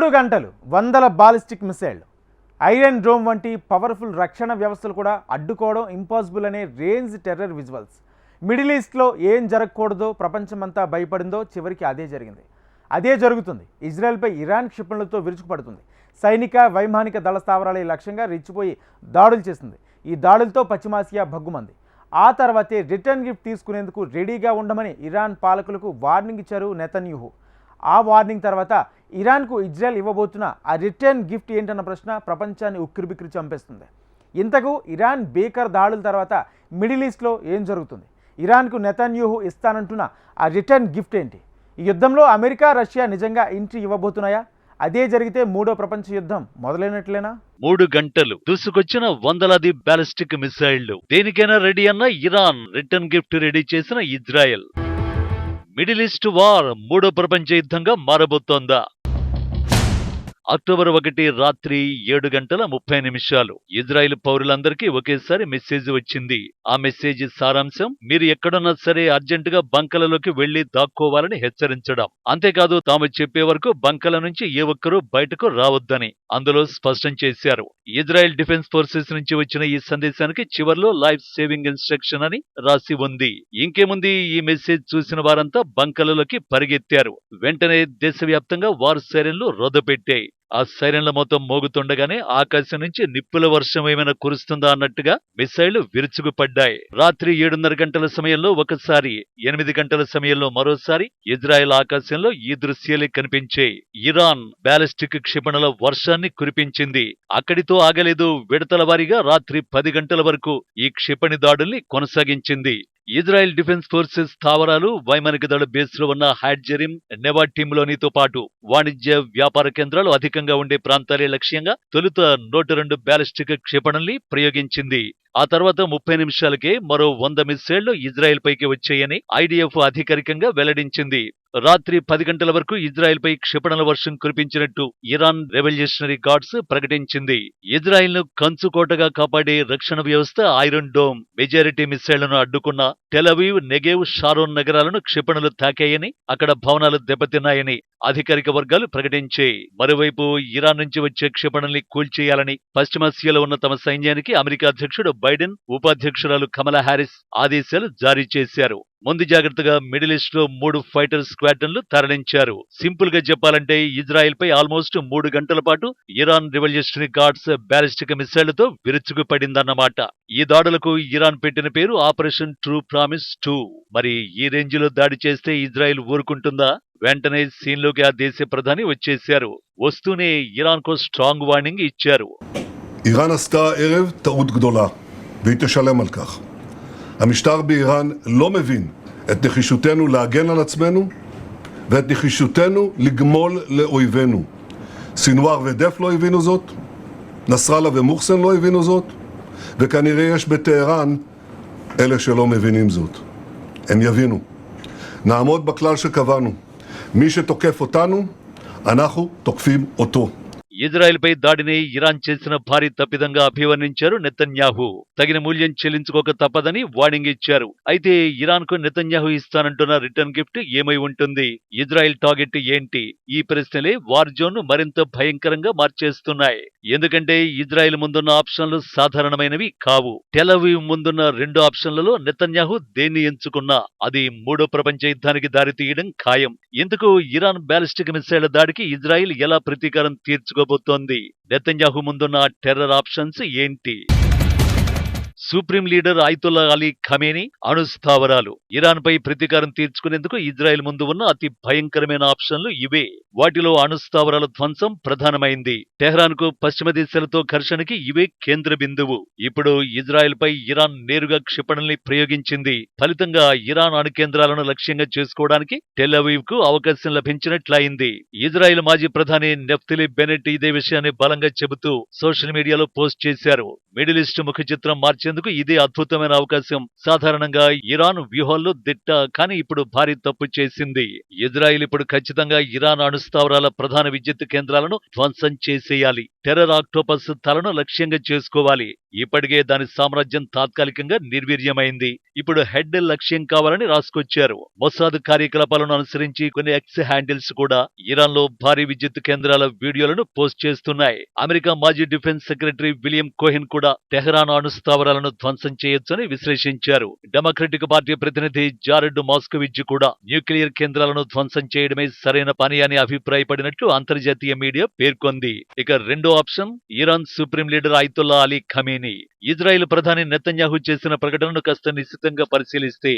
మూడు గంటలు వందల బాలిస్టిక్ మిసైళ్ళు ఐరన్ డ్రోమ్ వంటి పవర్ఫుల్ రక్షణ వ్యవస్థలు కూడా అడ్డుకోవడం ఇంపాసిబుల్ అనే రేంజ్ టెర్రర్ విజువల్స్. మిడిల్ ఈస్ట్లో ఏం జరగకూడదో ప్రపంచమంతా భయపడిందో చివరికి అదే జరిగింది. అదే జరుగుతుంది. ఇజ్రాయెల్పై ఇరాన్ క్షిపణులతో విరుచుకుపడుతుంది. సైనిక వైమానిక దళ స్థావరాలే లక్ష్యంగా రెచ్చిపోయి దాడులు చేస్తుంది. ఈ దాడులతో పశ్చిమాసియా భగ్గుమంది. ఆ తర్వాతే రిటర్న్ గిఫ్ట్ తీసుకునేందుకు రెడీగా ఉండమని ఇరాన్ పాలకులకు వార్నింగ్ ఇచ్చారు నెతన్యూహు. ఆ వార్నింగ్ తర్వాత ఇరాన్కు ఇజ్రాయెల్ ఇవ్వబోతున్న ఆ రిటర్న్ గిఫ్ట్ ఏంటన్న ప్రశ్న ప్రపంచాన్ని ఉక్కిరిబిక్కిరి చంపేస్తుంది. ఇంతకు ఇరాన్ బేకర్ దాడుల తర్వాత మిడిల్ ఈస్ట్లో ఏం జరుగుతుంది? ఇరాన్కు నెతన్యూహు ఇస్తానంటున్న ఆ రిటర్న్ గిఫ్ట్ ఏంటి? ఈ యుద్ధంలో అమెరికా రష్యా నిజంగా ఎంట్రీ ఇవ్వబోతున్నాయా? అదే జరిగితే మూడో ప్రపంచ యుద్ధం మొదలైనట్లేనా? మూడు గంటలు దూసుకొచ్చిన వందలాది బ్యాలిస్టిక్ మిసైళ్ళు దేనికైనా రెడీ అన్న ఇరాన్ రిటర్న్ గిఫ్ట్ రెడీ చేసిన ఇజ్రాయెల్. మిడిల్ ఈస్ట్ వార్ మూడో ప్రపంచ యుద్ధంగా మారబోతోందా? అక్టోబర్ ఒకటి రాత్రి ఏడు గంటల ముప్పై నిమిషాలు. ఇజ్రాయెల్ పౌరులందరికీ ఒకేసారి మెసేజ్ వచ్చింది. ఆ మెసేజ్ సారాంశం మీరు ఎక్కడున్నా సరే అర్జెంటుగా బంకలలోకి వెళ్ళి దాక్కోవాలని హెచ్చరించడం. అంతేకాదు తాము చెప్పే వరకు బంకల నుంచి ఏ ఒక్కరూ బయటకు రావద్దని అందులో స్పష్టం చేశారు. ఇజ్రాయెల్ డిఫెన్స్ ఫోర్సెస్ నుంచి వచ్చిన ఈ సందేశానికి చివర్లో లైఫ్ సేవింగ్ ఇన్స్ట్రక్షన్ అని రాసి ఉంది. ఇంకేముంది? ఈ మెసేజ్ చూసిన వారంతా బంకలలోకి పరిగెత్తారు. వెంటనే దేశవ్యాప్తంగా వారు సైరన్లు రొదపెట్టాయి. ఆ సైరన్ల మొత్తం మోగుతుండగానే ఆకాశం నుంచి నిప్పుల వర్షం ఏమైనా కురుస్తుందా అన్నట్టుగా మిసైళ్ళు విరుచుకుపడ్డాయి. రాత్రి ఏడున్నర గంటల సమయంలో ఒకసారి ఎనిమిది గంటల సమయంలో మరోసారి ఇజ్రాయెల్ ఆకాశంలో ఈ దృశ్యాలే కనిపించాయి. ఇరాన్ బ్యాలిస్టిక్ క్షిపణుల వర్షాన్ని కురిపించింది. అక్కడితో ఆగలేదు. విడతల వారీగా రాత్రి పది గంటల వరకు ఈ క్షిపణి దాడుల్ని కొనసాగించింది. ఇజ్రాయెల్ డిఫెన్స్ ఫోర్సెస్ స్థావరాలు వైమానిక దళ బేస్లో ఉన్న నెవా టీమ్లోనితో పాటు వాణిజ్య వ్యాపార కేంద్రాలు అధికంగా ఉండే ప్రాంతాలే లక్ష్యంగా తొలుత నూట రెండు బ్యాలిస్టిక్ క్షిపణుల్ని ప్రయోగించింది. ఆ తర్వాత ముప్పై నిమిషాలకే మరో వంద మిస్సైళ్ళు ఇజ్రాయెల్ పైకి వచ్చాయని ఐడిఎఫ్ అధికారికంగా వెల్లడించింది. రాత్రి పది గంటల వరకు ఇజ్రాయెల్పై క్షిపణుల వర్షం కురిపించినట్టు ఇరాన్ రెవల్యూషనరీ గార్డ్స్ ప్రకటించింది. ఇజ్రాయెల్ను కంచుకోటగా కాపాడే రక్షణ వ్యవస్థ ఐరన్ డోమ్. మెజారిటీ మిసైళ్ళను అడ్డుకున్న టెలవీవ్ నెగేవ్ షారోన్ నగరాలను క్షిపణులు తాకాయని అక్కడ భవనాలు దెబ్బతిన్నాయని అధికారిక వర్గాలు ప్రకటించాయి మరోవైపు ఇరాన్ నుంచి వచ్చే క్షిపణుల్ని కూల్చేయాలని పశ్చిమాసియాలో ఉన్న తమ సైన్యానికి అమెరికా అధ్యక్షుడు బైడెన్ ఉపాధ్యక్షురాలు కమలా హారిస్ ఆదేశాలు జారీ చేశారు. ముందు జాగ్రత్తగా మిడిల్ ఈస్ట్లో మూడు ఫైటర్ స్క్వాడ్రన్లు తరలించారు. సింపుల్గా చెప్పాలంటే ఇజ్రాయెల్ పై ఆల్మోస్ట్ మూడు గంటల పాటు ఇరాన్ రెవల్యూషనరీ గార్డ్స్ బ్యాలిస్టిక్ మిసైళ్ళతో విరుచుకుపడిందన్నమాట. ఈ దాడులకు ఇరాన్ పెట్టిన పేరు ఆపరేషన్ ట్రూ ప్రామిస్ టూ. మరి ఈ రేంజ్లో దాడి చేస్తే ఇజ్రాయెల్ ఊరుకుంటుందా? వెంటనే సీన్లోకి ఆ దేశ ప్రధాని వచ్చేశారు. వస్తూనే ఇరాన్కు స్ట్రాంగ్ వార్నింగ్ ఇచ్చారు. ఇరాన్ అస్తా తౌద్ המשטר באיראן לא מבין את נחישותנו להגן על עצמנו ואת נחישותנו לגמול לאויבינו. סינואר ודף לא הבינו זאת, נסראללה ומוחסן לא הבינו זאת, וכנראה יש בטהרן אלה שלא מבינים זאת. הם יבינו. נעמוד בכלל שקבענו. מי שתוקף אותנו, אנחנו תוקפים אותו. ఇజ్రాయెల్పై దాడిని ఇరాన్ చేసిన భారీ తప్పిదంగా అభివర్ణించారు నెతన్యాహు. తగిన మూల్యం చెల్లించుకోక తప్పదని వార్నింగ్ ఇచ్చారు. అయితే ఇరాన్కు నెతన్యాహు ఇస్తానంటున్న రిటర్న్ గిఫ్ట్ ఏమై ఉంటుంది? ఇజ్రాయెల్ టార్గెట్ ఏంటి? ఈ ప్రశ్నలే వార్ జోన్ను మరింత భయంకరంగా మార్చేస్తున్నాయి. ఎందుకంటే ఇజ్రాయెల్ ముందున్న ఆప్షన్లు సాధారణమైనవి కావు. టెలవీవ్ ముందున్న రెండు ఆప్షన్లలో నెతన్యాహు దేన్ని ఎంచుకున్నా అది మూడో ప్రపంచ యుద్ధానికి దారితీయడం ఖాయం. ఎందుకు ఇరాన్ బ్యాలిస్టిక్ మిసైళ్ళ దాడికి ఇజ్రాయెల్ ఎలా ప్రతీకారం తీర్చుకోబోతోంది? నెతన్యాహు ముందున్న టెర్రర్ ఆప్షన్స్ ఏంటి? Supreme leader Ayatollah Ali Khamenei అణుస్థావరాలు Iran పై ప్రతీకారం తీర్చుకునేందుకు ఇజ్రాయెల్ ముందు ఉన్న అతి భయంకరమైన ఆప్షన్లు ఇవే. వాటిలో అణుస్థావరాల ధ్వంసం ప్రధానమైంది. టెహ్రాన్కు పశ్చిమ దేశాలతో ఘర్షణకి ఇవే కేంద్ర బిందువు. ఇప్పుడు ఇజ్రాయెల్ పై ఇరాన్ నేరుగా క్షిపణుల్ని ప్రయోగించింది. ఫలితంగా ఇరాన్ అణు కేంద్రాలను లక్ష్యంగా చేసుకోవడానికి టెల్లవీవ్కు అవకాశం లభించినట్లయింది. ఇజ్రాయెల్ మాజీ ప్రధాని నెఫ్తిలి బెనెట్ ఇదే విషయాన్ని బలంగా చెబుతూ సోషల్ మీడియాలో పోస్ట్ చేశారు. మిడిల్ ఈస్ట్ ముఖ చిత్రం మార్చేందుకు ఇదే అద్భుతమైన అవకాశం. సాధారణంగా ఇరాన్ వ్యూహాల్లో దిట్ట కానీ ఇప్పుడు భారీ తప్పు చేసింది. ఇజ్రాయిల్ ఇప్పుడు ఖచ్చితంగా ఇరాన్ అణుస్థావరాల ప్రధాన విద్యుత్ కేంద్రాలను ధ్వంసం చేసేయాలి. టెర్రర్ ఆక్టోపస్ తలను లక్ష్యంగా చేసుకోవాలి. ఇప్పటికే దాని సామ్రాజ్యం తాత్కాలికంగా నిర్వీర్యమైంది. ఇప్పుడు హెడ్ లక్ష్యం కావాలని రాసుకొచ్చారు. మొసాద్ కార్యకలాపాలను అనుసరించి కొన్ని ఎక్స్ హ్యాండిల్స్ కూడా ఇరాన్లో భారీ విద్యుత్ కేంద్రాల వీడియోలను పోస్ట్ చేస్తున్నాయి. అమెరికా మాజీ డిఫెన్స్ సెక్రటరీ విలియం కోహెన్ కూడా టెహరాన్ అణు స్థావరాలను ధ్వంసం చేయొచ్చని విశ్లేషించారు. డెమోక్రటిక్ పార్టీ ప్రతినిధి జారెడ్ మాస్కోవిచ్ కూడా న్యూక్లియర్ కేంద్రాలను ధ్వంసం చేయడమే సరైన పని అని అభిప్రాయపడినట్లు అంతర్జాతీయ మీడియా పేర్కొంది. ఇక రెండో option Iran supreme leader Ayatollah Ali Khamenei. Israel ప్రధాని నెతన్యాహు చేసిన ప్రకటనను కాస్త నిశ్చితంగా పరిశీలిస్తే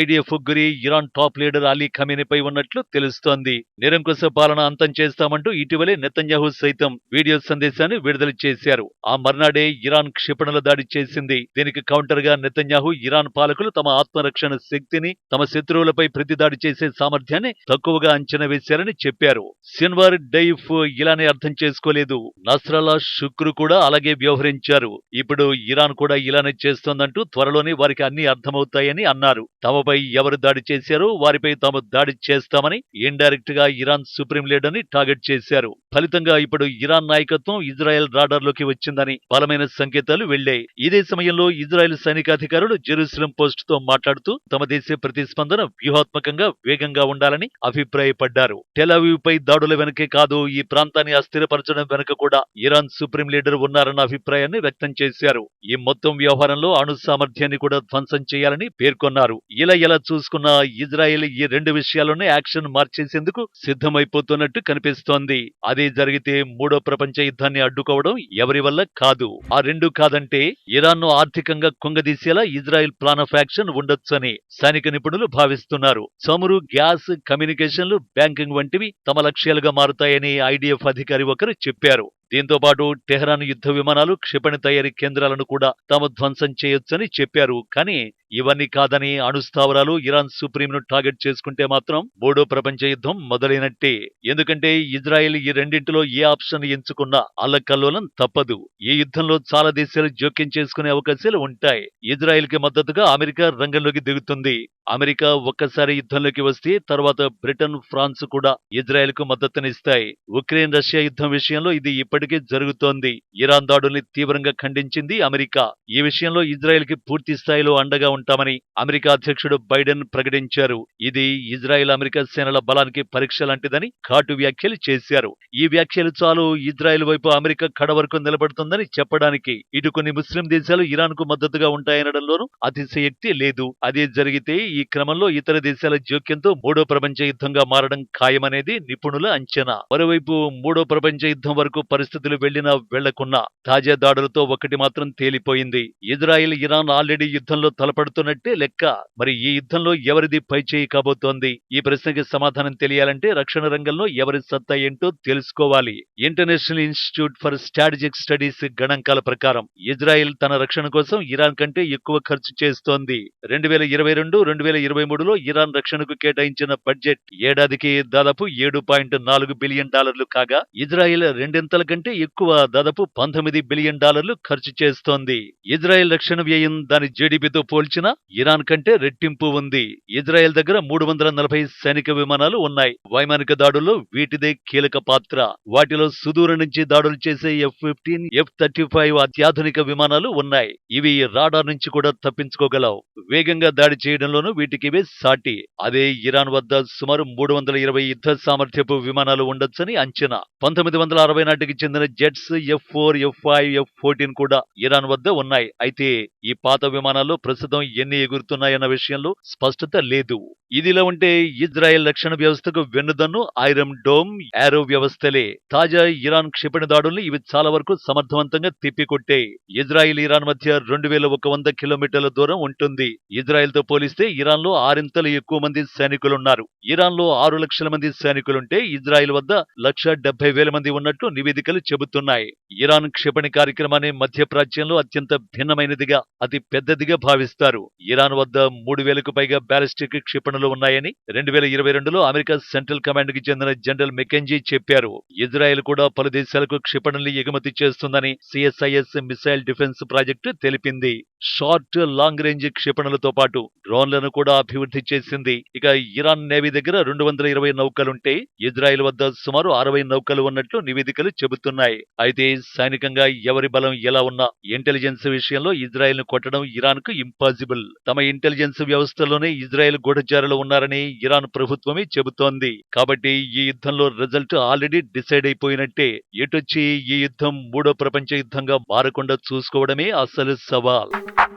ఐడిఎఫ్ గురి ఇరాన్ టాప్ లీడర్ అలీ ఖమీనిపై ఉన్నట్లు తెలుస్తోంది. నిరంకుశ పాలన అంతం చేస్తామంటూ ఇటీవలే నెతన్యాహు సైతం వీడియో సందేశాన్ని విడుదల చేశారు. ఆ మర్నాడే ఇరాన్ క్షిపణుల దాడి చేసింది. దీనికి కౌంటర్గా నెతన్యాహు ఇరాన్ పాలకులు తమ ఆత్మరక్షణ శక్తిని తమ శత్రువులపై ప్రతిదాడి చేసే సామర్థ్యాన్ని తక్కువగా అంచనా వేశారని చెప్పారు. సిన్వార్ డైఫ్ ఇలానే అర్థం చేసుకోలేదు. నస్రల్లా శుక్రు కూడా అలాగే వ్యవహరించారు. ఇప్పుడు ఇరాన్ కూడా ఇలానే చేస్తోందంటూ త్వరలోనే వారికి అన్ని అర్థమవుతాయని అన్నారు. తమపై ఎవరు దాడి చేశారో వారిపై తాము దాడి చేస్తామని ఇండైరెక్ట్గా ఇరాన్ సుప్రీం లీడర్ని టార్గెట్ చేశారు. ఫలితంగా ఇప్పుడు ఇరాన్ నాయకత్వం ఇజ్రాయెల్ రాడార్లోకి వచ్చిందని బలమైన సంకేతాలు వెళ్ళాయి ఇదే సమయంలో ఇజ్రాయెల్ సైనికాధికారులు జెరూసలం పోస్ట్తో మాట్లాడుతూ తమ దేశ ప్రతిస్పందన వ్యూహాత్మకంగా వేగంగా ఉండాలని అభిప్రాయపడ్డారు. టెలావీవ్ పై దాడుల వెనకే కాదు ఈ ప్రాంతాన్ని అస్థిరపరచడం వెనుక కూడా ఇరాన్ సుప్రీం లీడర్ ఉన్నారన్న అభిప్రాయాన్ని వ్యక్తం చేశారు. ఈ మొత్తం వ్యవహారంలో అణు సామర్థ్యాన్ని కూడా ధ్వంసం చేయాలని పేర్కొన్నారు. ఇలా ఎలా చూసుకున్నా ఇజ్రాయెల్ ఈ రెండు విషయాల్లోనే యాక్షన్ మార్చేసేందుకు సిద్ధమైపోతున్నట్టు కనిపిస్తోంది. అదే జరిగితే మూడో ప్రపంచ యుద్ధాన్ని అడ్డుకోవడం ఎవరి వల్ల కాదు. ఆ రెండు కాదంటే ఇరాన్ను ఆర్థికంగా కుంగదీసేలా ఇజ్రాయెల్ ప్లాన్ ఆఫ్ యాక్షన్ ఉండొచ్చని సైనిక నిపుణులు భావిస్తున్నారు. చమురు గ్యాస్ కమ్యూనికేషన్లు బ్యాంకింగ్ వంటివి తమ లక్ష్యాలుగా మారుతాయని ఐడిఎఫ్ అధికారి ఒకరు చెప్పారు. దీంతో పాటు టెహరాన్ యుద్ధ విమానాలు క్షిపణి తయారీ కేంద్రాలను కూడా తాము ధ్వంసం చేయొచ్చని చెప్పారు. కానీ ఇవన్నీ కాదని అణుస్థావరాలు ఇరాన్ సుప్రీంను టార్గెట్ చేసుకుంటే మాత్రం మూడో ప్రపంచ యుద్ధం మొదలైనట్టే. ఎందుకంటే ఇజ్రాయెల్ ఈ రెండింటిలో ఏ ఆప్షన్ ఎంచుకున్నా అల్లకల్లోలం తప్పదు. ఈ యుద్ధంలో చాలా దేశాలు జోక్యం చేసుకునే అవకాశాలు ఉంటాయి. ఇజ్రాయెల్కి మద్దతుగా అమెరికా రంగంలోకి దిగుతుంది. అమెరికా ఒక్కసారి యుద్ధంలోకి వస్తే తర్వాత బ్రిటన్ ఫ్రాన్స్ కూడా ఇజ్రాయెల్కు మద్దతునిస్తాయి. ఉక్రెయిన్ రష్యా యుద్ధం విషయంలో ఇది ఇప్పటికే జరుగుతోంది. ఇరాన్ దాడుల్ని తీవ్రంగా ఖండించింది అమెరికా. ఈ విషయంలో ఇజ్రాయెల్కి పూర్తి స్థాయిలో అండగా ఉంటామని అమెరికా అధ్యక్షుడు బైడెన్ ప్రకటించారు. ఇది ఇజ్రాయెల్ అమెరికా సేనల బలానికి పరీక్ష లాంటిదని ఘాటు వ్యాఖ్యలు చేశారు. ఈ వ్యాఖ్యలు చాలు ఇజ్రాయెల్ వైపు అమెరికా కడ వరకు నిలబడుతుందని చెప్పడానికి ఇటు కొన్ని ముస్లిం దేశాలు ఇరాన్కు మద్దతుగా ఉంటాయనడంలోనూ అతిశయక్తి లేదు. అదే జరిగితే ఈ క్రమంలో ఇతర దేశాల జోక్యంతో మూడో ప్రపంచ యుద్ధంగా మారడం ఖాయమనేది నిపుణుల అంచనా. మరోవైపు మూడో ప్రపంచ యుద్ధం వరకు పరిస్థితులు వెళ్ళినా వెళ్ళకున్నా తాజా దాడులతో ఒకటి మాత్రం తేలిపోయింది. ఇజ్రాయెల్ ఇరాన్ ఆల్రెడీ యుద్ధంలో తలపడుతున్నట్టే లెక్క. మరి ఈ యుద్ధంలో ఎవరిది పైచేయి కాబోతోంది? ఈ ప్రశ్నకి సమాధానం తెలియాలంటే రక్షణ రంగంలో ఎవరి సత్తా ఏంటో తెలుసుకోవాలి. International Institute for Strategic Studies గణాంకాల ప్రకారం ఇజ్రాయెల్ తన రక్షణ కోసం ఇరాన్ కంటే ఎక్కువ ఖర్చు చేస్తోంది. రెండు వేల ఇరవై రెండు రెండు వేల ఇరవై మూడులో ఇరాన్ రక్షణకు కేటాయించిన బడ్జెట్ ఏడాదికి దాదాపు ఏడు పాయింట్ నాలుగు బిలియన్ డాలర్లు కాగా ఇజ్రాయెల్ రెండింతల కంటే ఎక్కువ దాదాపు పంతొమ్మిది బిలియన్ డాలర్లు ఖర్చు చేస్తోంది. ఇజ్రాయెల్ రక్షణ వ్యయం దాని జీడీపీతో పోల్చిన ఇరాన్ కంటే రెట్టింపు ఉంది. ఇజ్రాయెల్ దగ్గర మూడు వందల నలభై సైనిక విమానాలు ఉన్నాయి. వైమానిక దాడుల్లో వీటిదే కీలక పాత్ర. వాటిలో సుదూర నుంచి దాడులు చేసే F fifteen F thirty five అత్యాధునిక విమానాలు ఉన్నాయి. ఇవి రాడార్ నుంచి కూడా తప్పించుకోగలవు. వేగంగా దాడి చేయడంలోనూ వీటికివే సాటి. అదే ఇరాన్ వద్ద సుమారు మూడు వందల ఇరవై యుద్ధ సామర్థ్యపు విమానాలు ఉండొచ్చని అంచనా. పంతొమ్మిది వందల అరవై నాటికి చెందిన jets F four F five F fourteen కూడా ఇరాన్ వద్ద ఉన్నాయి. అయితే ఈ పాత విమానాల్లో ప్రస్తుతం ఎన్ని ఎగురుతున్నాయన్న విషయంలో స్పష్టత లేదు. ఇదిలా ఉంటే ఇజ్రాయెల్ రక్షణ వ్యవస్థకు వెన్నుదన్ను ఐరన్ డోమ్ యారో వ్యవస్థలే. తాజా ఇరాన్ క్షిపణి దాడుల్ని ఇవి చాలా వరకు సమర్థవంతంగా తిప్పికొట్టే ఇజ్రాయెల్ ఇరాన్ మధ్య రెండు వేల ఒక వంద కిలోమీటర్ల దూరం ఉంటుంది. ఇజ్రాయెల్తో పోలిస్తే ఇరాన్లో ఆరింతలు ఎక్కువ మంది సైనికులున్నారు. ఇరాన్లో ఆరు లక్షల మంది సైనికులుంటే ఇజ్రాయెల్ వద్ద లక్ష డెబ్బై వేల మంది ఉన్నట్టు నివేదికలు చెబుతున్నాయి. ఇరాన్ క్షిపణి కార్యక్రమాన్ని మధ్యప్రాచ్యంలో అత్యంత భిన్నమైనదిగా అతి పెద్దదిగా భావిస్తారు. ఇరాన్ వద్ద మూడు వేలకు పైగా బ్యాలిస్టిక్ క్షిపణులు ఉన్నాయని రెండు వేల ఇరవై రెండులో అమెరికా సెంట్రల్ కమాండ్కి చెందిన జనరల్ మెకెంజీ చెప్పారు. ఇజ్రాయెల్ కూడా పలు దేశాలకు క్షిపణుల్ని ఎగుమతి చేస్తుందని సిఎస్ఐఎస్ మిసైల్ డిఫెన్స్ ప్రాజెక్టు తెలిపింది. షార్ట్ లాంగ్ రేంజ్ క్షిపణులతో పాటు డ్రోన్లను కూడా అభివృద్ధి చేసింది. ఇక ఇరాన్ నేవీ దగ్గర రెండు వందల ఇరవై నౌకలుంటే ఇజ్రాయెల్ వద్ద సుమారు అరవై నౌకలు ఉన్నట్లు నివేదికలు చెబుతున్నాయి. అయితే సైనికంగా ఎవరి బలం ఎలా ఉన్నా ఇంటెలిజెన్స్ విషయంలో ఇజ్రాయెల్ను కొట్టడం ఇరాన్కు ఇంపాసిబుల్. తమ ఇంటెలిజెన్స్ వ్యవస్థలోనే ఇజ్రాయెల్ గూఢచారులు ఉన్నారని ఇరాన్ ప్రభుత్వమే చెబుతోంది. కాబట్టి ఈ యుద్ధంలో రిజల్ట్ ఆల్రెడీ డిసైడ్ అయిపోయినట్టే. ఎటొచ్చి ఈ యుద్ధం మూడో ప్రపంచ యుద్ధంగా మారకుండా చూసుకోవడమే అసలు సవాల్.